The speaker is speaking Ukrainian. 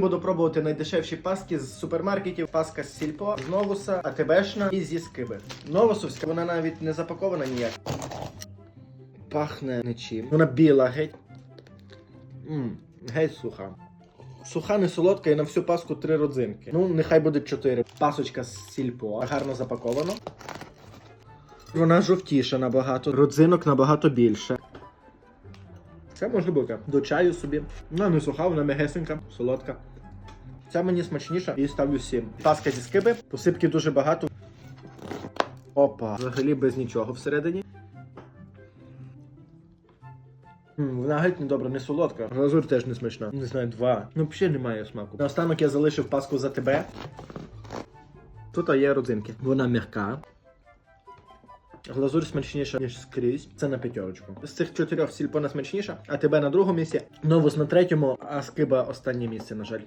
Буду пробувати найдешевші паски з супермаркетів. Паска з сільпо, з новуса, АТБшна і зі скиби. Новусовська, вона навіть не запакована ніяк. Пахне нічим. Вона біла геть. Мм, геть суха. Суха, не солодка і на всю паску три родзинки. Ну, нехай буде чотири. Пасочка з сільпо. Гарно запаковано. Вона жовтіша набагато. Родзинок набагато більше. Це може бути. До чаю собі. Вона не суха, вона м'ягесенька, солодка. Ця мені смачніша і ставлю 7. Паска зі скиби, посипки дуже багато. Опа. Взагалі без нічого всередині. Вона геть не добра, не солодка. Глазурь теж не смачна. Не знаю, два. Ну, взагалі немає смаку. Наостанок я залишив паску за тебе. Тут є родзинки. Вона м'яка. Глазурь смачніша, ніж скрізь. Це на п'ятерочку. З цих чотирьох сільпо смачніша, а тебе на другому місці. Новус на третьому, а скиба останнє місце, на жаль.